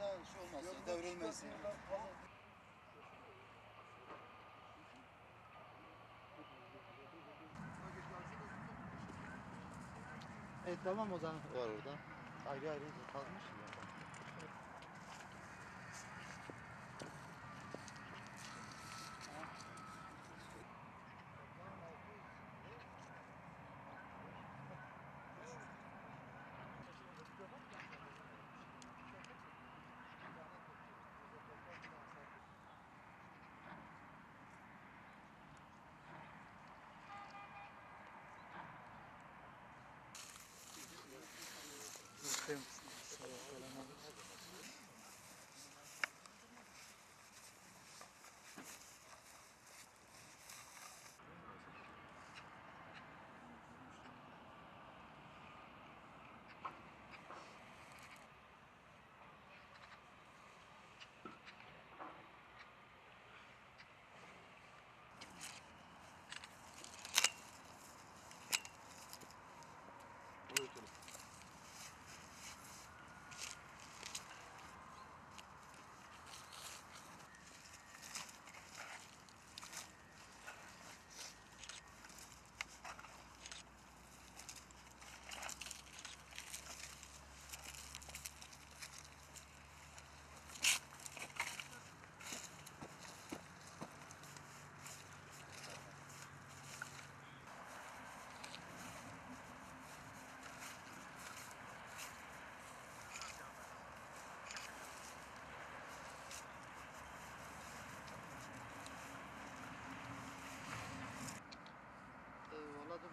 ağaçta şey olmasın, devrilmesin. Evet tamam o zaman var orada. Ayrı ayrı kazmış ya.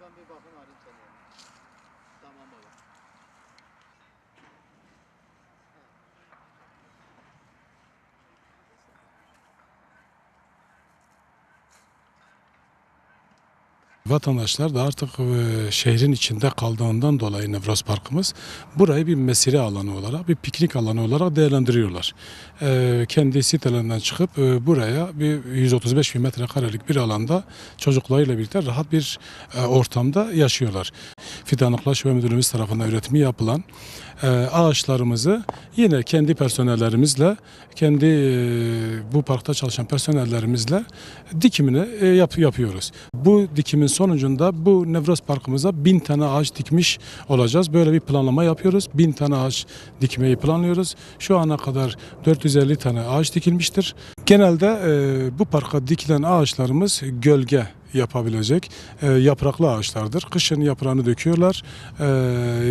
Ben bir bakın arayayım seni. Tamam baba. Vatandaşlar da artık e, şehrin içinde kaldığından dolayı Nevroz Parkımız burayı bir mesire alanı olarak, bir piknik alanı olarak değerlendiriyorlar. E, kendi sitelerinden çıkıp e, buraya bir 135 bin metrekarelik bir alanda çocuklarıyla birlikte rahat bir ortamda yaşıyorlar. Fidanlıkla Şube Müdürlüğümüz tarafından üretimi yapılan ağaçlarımızı yine kendi personellerimizle, kendi bu parkta çalışan personellerimizle dikimini e, yap, yapıyoruz. Bu dikimin sonucunda bu Nevroz Parkımıza bin tane ağaç dikmiş olacağız. Böyle bir planlama yapıyoruz. Bin tane ağaç dikmeyi planlıyoruz. Şu ana kadar 450 tane ağaç dikilmiştir. Genelde e, bu parka dikilen ağaçlarımız gölge yapabilecek e, yapraklı ağaçlardır. Kışın yaprağını döküyorlar, e,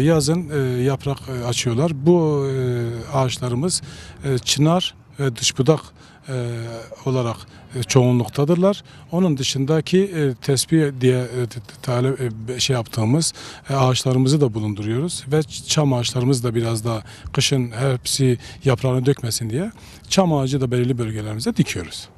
yazın e, yaprak e, açıyorlar. Bu e, ağaçlarımız e, çınar ve dışbudak e, olarak e, çoğunluktadırlar. Onun dışındaki e, tespih diye e, talep şey yaptığımız ağaçlarımızı da bulunduruyoruz ve çam ağaçlarımız da biraz daha kışın hepsi yaprağını dökmesin diye çam ağacı da belirli bölgelerimize dikiyoruz.